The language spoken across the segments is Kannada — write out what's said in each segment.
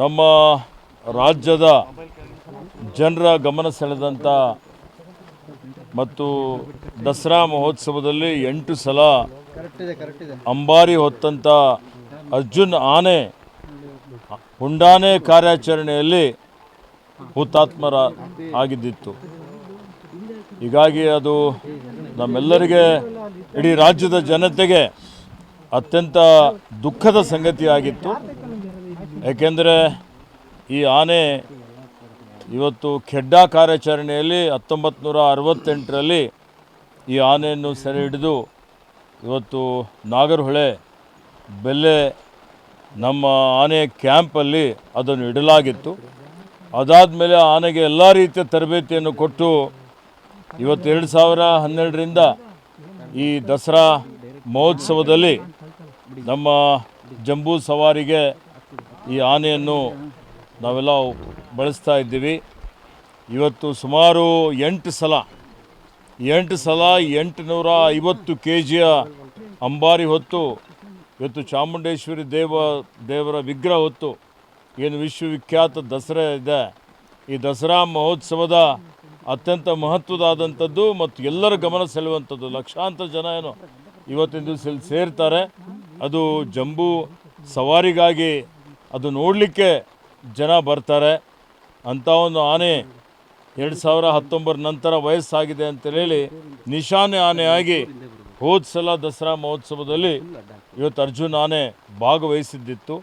ನಮ್ಮ ರಾಜ್ಯದ ಜನರ ಗಮನ ಸೆಳೆದಂಥ ಮತ್ತು ದಸರಾ ಮಹೋತ್ಸವದಲ್ಲಿ ಎಂಟು ಸಲ ಅಂಬಾರಿ ಹೊತ್ತಂಥ ಅರ್ಜುನ್ ಆನೆ ಹುಂಡಾನೆ ಕಾರ್ಯಾಚರಣೆಯಲ್ಲಿ ಹುತಾತ್ಮರ ಆಗಿದ್ದಿತ್ತು. ಹೀಗಾಗಿ ಅದು ನಮ್ಮೆಲ್ಲರಿಗೆ ಇಡೀ ರಾಜ್ಯದ ಜನತೆಗೆ ಅತ್ಯಂತ ದುಃಖದ ಸಂಗತಿಯಾಗಿತ್ತು. ಏಕೆಂದರೆ ಈ ಆನೆ ಇವತ್ತು ಖೆಡ್ಡಾ ಕಾರ್ಯಾಚರಣೆಯಲ್ಲಿ ಹತ್ತೊಂಬತ್ತು ನೂರ ಅರವತ್ತೆಂಟರಲ್ಲಿ ಈ ಆನೆಯನ್ನು ಸೆರೆ ಹಿಡಿದು ಇವತ್ತು ನಾಗರಹೊಳೆ ಬೆಲ್ಲೆ ನಮ್ಮ ಆನೆ ಕ್ಯಾಂಪಲ್ಲಿ ಅದನ್ನು ಇಡಲಾಗಿತ್ತು. ಅದಾದ ಮೇಲೆ ಆನೆಗೆ ಎಲ್ಲ ರೀತಿಯ ತರಬೇತಿಯನ್ನು ಕೊಟ್ಟು ಇವತ್ತು ಎರಡು ಸಾವಿರ ಹನ್ನೆರಡರಿಂದ ಈ ದಸರಾ ಮಹೋತ್ಸವದಲ್ಲಿ ನಮ್ಮ ಜಂಬೂ ಸವಾರಿಗೆ ಈ ಆನೆಯನ್ನು ನಾವೆಲ್ಲ ಬಳಸ್ತಾ ಇದ್ದೀವಿ. ಇವತ್ತು ಸುಮಾರು ಎಂಟು ಸಲ ಎಂಟು ಸಲ ಎಂಟುನೂರ ಐವತ್ತು ಕೆ ಜಿಯ ಅಂಬಾರಿ ಹೊತ್ತು, ಇವತ್ತು ಚಾಮುಂಡೇಶ್ವರಿ ದೇವ, ದೇವರ ವಿಗ್ರಹ ಹೊತ್ತು ಏನು ವಿಶ್ವವಿಖ್ಯಾತ ದಸರಾ ಇದೆ. ಈ ದಸರಾ ಮಹೋತ್ಸವದ ಅತ್ಯಂತ ಮಹತ್ವದಾದಂಥದ್ದು ಮತ್ತು ಎಲ್ಲರ ಗಮನ ಸೆಳೆಯುವಂಥದ್ದು. ಲಕ್ಷಾಂತರ ಜನ ಏನು ಇವತ್ತಿನ ದಿವಸ ಸೇರ್ತಾರೆ. ಅದು ಜಂಬೂ ಸವಾರಿಗಾಗಿ ಅದು ನೋಡಲಿಕ್ಕೆ ಜನ ಬರ್ತಾರೆ. ಅಂಥ ಒಂದು ಆನೆ ಎರಡು ಸಾವಿರ ಹತ್ತೊಂಬರ ನಂತರ ವಯಸ್ಸಾಗಿದೆ ಅಂತೇಳಿ ನಿಶಾನೆ ಆನೆಯಾಗಿ ಹೋದ ಸಲ ದಸರಾ ಮಹೋತ್ಸವದಲ್ಲಿ ಇವತ್ತು ಅರ್ಜುನ ಆನೆ ಭಾಗವಹಿಸಿದ್ದಿತ್ತು.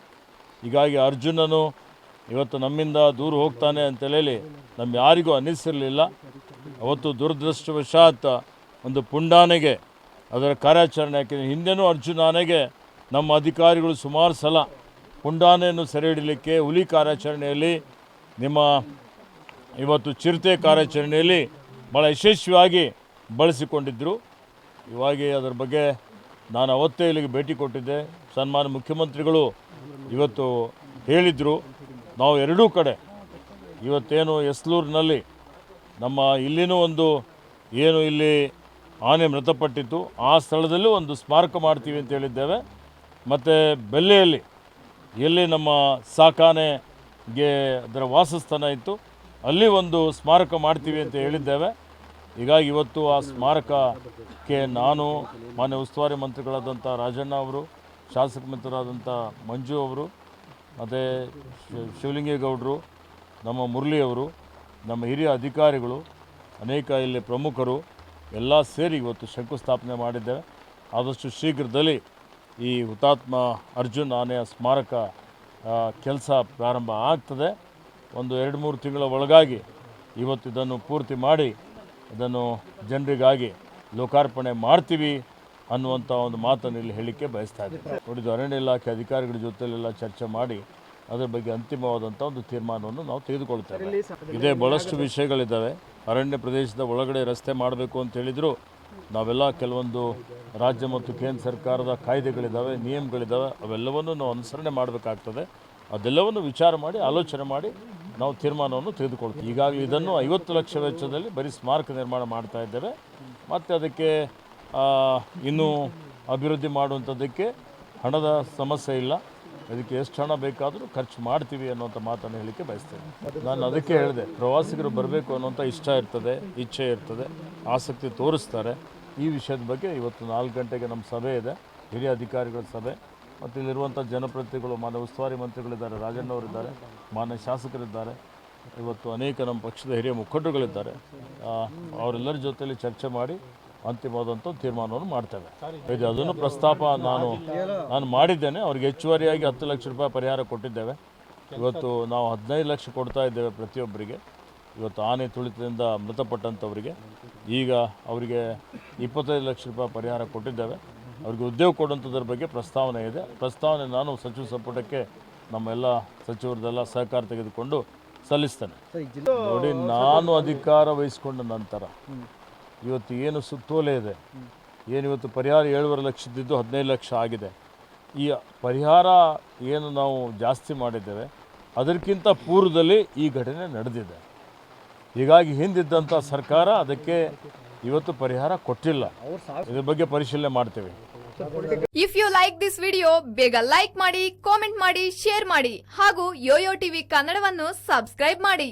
ಹೀಗಾಗಿ ಅರ್ಜುನನು ಇವತ್ತು ನಮ್ಮಿಂದ ದೂರ ಹೋಗ್ತಾನೆ ಅಂತೇಳಿ ನಮ್ಮ ಯಾರಿಗೂ ಅನ್ನಿಸಿರಲಿಲ್ಲ ಅವತ್ತು ದುರದೃಷ್ಟವಶಾತ್ ಒಂದು ಪುಂಡಾನೆಗೆ ಅದರ ಕಾರ್ಯಾಚರಣೆ ಯಾಕೆಂದರೆ ಹಿಂದೆನೂ ಅರ್ಜುನ ಆನೆಗೆ ನಮ್ಮ ಅಧಿಕಾರಿಗಳು ಸುಮಾರು ಸಲ ಪುಂಡಾನೆಯನ್ನು ಸೆರೆ ಹಿಡಲಿಕ್ಕೆ ಹುಲಿ ಕಾರ್ಯಾಚರಣೆಯಲ್ಲಿ ನಿಮ್ಮ ಇವತ್ತು ಚಿರತೆ ಕಾರ್ಯಾಚರಣೆಯಲ್ಲಿ ಭಾಳ ಯಶಸ್ವಿಯಾಗಿ ಬಳಸಿಕೊಂಡಿದ್ದರು ಇವಾಗಿ ಅದರ ಬಗ್ಗೆ ನಾನು ಅವತ್ತೇ ಇಲ್ಲಿಗೆ ಭೇಟಿ ಕೊಟ್ಟಿದ್ದೆ. ಸನ್ಮಾನ್ಯ ಮುಖ್ಯಮಂತ್ರಿಗಳು ಇವತ್ತು ಹೇಳಿದರು. ನಾವು ಎರಡೂ ಕಡೆ ಇವತ್ತೇನು ಎಸ್ಲೂರಿನಲ್ಲಿ ನಮ್ಮ ಇಲ್ಲಿನೂ ಒಂದು ಏನು ಇಲ್ಲಿ ಆನೆ ಮೃತಪಟ್ಟಿತ್ತು. ಆ ಸ್ಥಳದಲ್ಲೂ ಒಂದು ಸ್ಮಾರಕ ಮಾಡ್ತೀವಿ ಅಂತ ಹೇಳಿದ್ದೇವೆ. ಮತ್ತು ಬೆಲ್ಲೆಯಲ್ಲಿ ಎಲ್ಲಿ ನಮ್ಮ ಸಾಕಾನೆಗೆ ಅದರ ವಾಸಸ್ಥಾನ ಇತ್ತು, ಅಲ್ಲಿ ಒಂದು ಸ್ಮಾರಕ ಮಾಡ್ತೀವಿ ಅಂತ ಹೇಳಿದ್ದೇವೆ. ಹೀಗಾಗಿ ಇವತ್ತು ಆ ಸ್ಮಾರಕಕ್ಕೆ ನಾನು, ಮಾನ್ಯ ಉಸ್ತುವಾರಿ ಮಂತ್ರಿಗಳಾದಂಥ ರಾಜಣ್ಣ ಅವರು, ಶಾಸಕ ಮಿತ್ರರಾದಂಥ ಮಂಜು ಅವರು, ಮತ್ತು ಶಿವಲಿಂಗೇಗೌಡರು, ನಮ್ಮ ಮುರಳಿಯವರು ನಮ್ಮ ಹಿರಿಯ ಅಧಿಕಾರಿಗಳು, ಅನೇಕ ಇಲ್ಲಿ ಪ್ರಮುಖರು, ಎಲ್ಲ ಸೇರಿ ಇವತ್ತು ಶಂಕುಸ್ಥಾಪನೆ ಮಾಡಿದ್ದೇವೆ. ಆದಷ್ಟು ಶೀಘ್ರದಲ್ಲಿ ಈ ಹುತಾತ್ಮ ಅರ್ಜುನ್ ಆನೆಯ ಸ್ಮಾರಕ ಕೆಲಸ ಪ್ರಾರಂಭ ಆಗ್ತದೆ. ಒಂದು ಎರಡು ಮೂರು ತಿಂಗಳ ಒಳಗಾಗಿ ಇವತ್ತು ಇದನ್ನು ಪೂರ್ತಿ ಮಾಡಿ ಇದನ್ನು ಜನರಿಗಾಗಿ ಲೋಕಾರ್ಪಣೆ ಮಾಡ್ತೀವಿ ಅನ್ನುವಂಥ ಒಂದು ಮಾತನ್ನು ಇಲ್ಲಿ ಹೇಳಲಿಕ್ಕೆ ಬಯಸ್ತಾ ಇದ್ದೀವಿ ನೋಡಿದ್ದು ಅರಣ್ಯ ಇಲಾಖೆ ಅಧಿಕಾರಿಗಳ ಜೊತೆಲೆಲ್ಲ ಚರ್ಚೆ ಮಾಡಿ ಅದರ ಬಗ್ಗೆ ಅಂತಿಮವಾದಂಥ ಒಂದು ತೀರ್ಮಾನವನ್ನು ನಾವು ತೆಗೆದುಕೊಳ್ತೇವೆ. ಇದೇ ಭಾಳಷ್ಟು ವಿಷಯಗಳಿದ್ದಾವೆ. ಅರಣ್ಯ ಪ್ರದೇಶದ ಒಳಗಡೆ ರಸ್ತೆ ಮಾಡಬೇಕು ಅಂತ ಹೇಳಿದ್ರು ನಾವೆಲ್ಲ ಕೆಲವೊಂದು ರಾಜ್ಯ ಮತ್ತು ಕೇಂದ್ರ ಸರ್ಕಾರದ ಕಾಯ್ದೆಗಳಿದ್ದಾವೆ ನಿಯಮಗಳಿದ್ದಾವೆ ಅವೆಲ್ಲವನ್ನು ನಾವು ಅನುಸರಣೆ ಮಾಡಬೇಕಾಗ್ತದೆ. ಅದೆಲ್ಲವನ್ನು ವಿಚಾರ ಮಾಡಿ, ಆಲೋಚನೆ ಮಾಡಿ ನಾವು ತೀರ್ಮಾನವನ್ನು ತೆಗೆದುಕೊಳ್ತೀವಿ. ಈಗಾಗಲೇ ಇದನ್ನು ಐವತ್ತು ಲಕ್ಷ ವೆಚ್ಚದಲ್ಲಿ ಬರೀ ಸ್ಮಾರಕ ನಿರ್ಮಾಣ ಮಾಡ್ತಾ ಇದ್ದೇವೆ. ಮತ್ತು ಅದಕ್ಕೆ ಇನ್ನೂ ಅಭಿವೃದ್ಧಿ ಮಾಡುವಂಥದ್ದಕ್ಕೆ ಹಣದ ಸಮಸ್ಯೆ ಇಲ್ಲ. ಅದಕ್ಕೆ ಎಷ್ಟು ಹಣ ಬೇಕಾದರೂ ಖರ್ಚು ಮಾಡ್ತೀವಿ ಅನ್ನೋಂಥ ಮಾತನ್ನು ಹೇಳಲಿಕ್ಕೆ ಬಯಸ್ತೇನೆ. ನಾನು ಅದಕ್ಕೆ ಹೇಳಿದೆ, ಪ್ರವಾಸಿಗರು ಬರಬೇಕು ಅನ್ನೋಂಥ ಇಷ್ಟ ಇರ್ತದೆ, ಇಚ್ಛೆ ಇರ್ತದೆ, ಆಸಕ್ತಿ ತೋರಿಸ್ತಾರೆ. ಈ ವಿಷಯದ ಬಗ್ಗೆ ಇವತ್ತು ನಾಲ್ಕು ಗಂಟೆಗೆ ನಮ್ಮ ಸಭೆ ಇದೆ, ಹಿರಿಯ ಅಧಿಕಾರಿಗಳ ಸಭೆ, ಮತ್ತು ಇಲ್ಲಿರುವಂಥ ಜನಪ್ರತಿನಿಧಿಗಳು, ಮಾನ್ಯ ಉಸ್ತುವಾರಿ ಮಂತ್ರಿಗಳಿದ್ದಾರೆ, ರಾಜಣ್ಣವರಿದ್ದಾರೆ, ಮಾನ್ಯ ಶಾಸಕರಿದ್ದಾರೆ, ಇವತ್ತು ಅನೇಕ ನಮ್ಮ ಪಕ್ಷದ ಹಿರಿಯ ಮುಖಂಡರುಗಳಿದ್ದಾರೆ. ಅವರೆಲ್ಲರ ಜೊತೆಯಲ್ಲಿ ಚರ್ಚೆ ಮಾಡಿ ಅಂತಿಮವಾದಂಥ ತೀರ್ಮಾನವನ್ನು ಮಾಡ್ತೇವೆ. ಇದು ಅದನ್ನು ಪ್ರಸ್ತಾಪ ನಾನು ನಾನು ಮಾಡಿದ್ದೇನೆ. ಅವ್ರಿಗೆ ಹೆಚ್ಚುವರಿಯಾಗಿ ಹತ್ತು ಲಕ್ಷ ರೂಪಾಯಿ ಪರಿಹಾರ ಕೊಟ್ಟಿದ್ದೇವೆ. ಇವತ್ತು ನಾವು ಹದಿನೈದು ಲಕ್ಷ ಕೊಡ್ತಾ ಇದ್ದೇವೆ ಪ್ರತಿಯೊಬ್ಬರಿಗೆ. ಇವತ್ತು ಆನೆ ತುಳಿತದಿಂದ ಮೃತಪಟ್ಟಂಥವರಿಗೆ ಈಗ ಅವರಿಗೆ ಇಪ್ಪತ್ತೈದು ಲಕ್ಷ ರೂಪಾಯಿ ಪರಿಹಾರ ಕೊಟ್ಟಿದ್ದೇವೆ. ಅವ್ರಿಗೆ ಉದ್ಯೋಗ ಕೊಡುವಂಥದ್ರ ಬಗ್ಗೆ ಪ್ರಸ್ತಾವನೆ ಇದೆ. ಪ್ರಸ್ತಾವನೆ ನಾನು ಸಚಿವ ಸಂಪುಟಕ್ಕೆ ನಮ್ಮೆಲ್ಲ ಸಚಿವರದೆಲ್ಲ ಸಹಕಾರ ತೆಗೆದುಕೊಂಡು ಸಲ್ಲಿಸ್ತೇನೆ. ನೋಡಿ ನಾನು ಅಧಿಕಾರ ವಹಿಸಿಕೊಂಡ ನಂತರ ಇವತ್ತು ಏನು ಸುತ್ತೋಲೆ ಇದೆ? ಏನು ಇವತ್ತು ಪರಿಹಾರ ಏಳುವರೆ ಲಕ್ಷದಿದ್ದು ಹದಿನೈದು ಲಕ್ಷ ಆಗಿದೆ. ಈ ಪರಿಹಾರ ಏನು ನಾವು ಜಾಸ್ತಿ ಮಾಡಿದ್ದೇವೆ, ಅದಕ್ಕಿಂತ ಪೂರ್ವದಲ್ಲಿ ಈ ಘಟನೆ ನಡೆದಿದೆ. ಹೀಗಾಗಿ ಹಿಂದಿದ್ದಂಥ ಸರ್ಕಾರ ಅದಕ್ಕೆ ಇವತ್ತು ಪರಿಹಾರ ಕೊಟ್ಟಿಲ್ಲ. ಇದ್ರ ಬಗ್ಗೆ ಪರಿಶೀಲನೆ ಮಾಡ್ತೇವೆ. If you like this video ಬೇಗ ಲೈಕ್ ಮಾಡಿ ಕಾಮೆಂಟ್ ಮಾಡಿ ಶೇರ್ ಮಾಡಿ ಹಾಗೂ ಯೋಯೋ ಟಿವಿ ಕನ್ನಡವನ್ನು ಸಬ್ಸ್ಕ್ರೈಬ್ ಮಾಡಿ.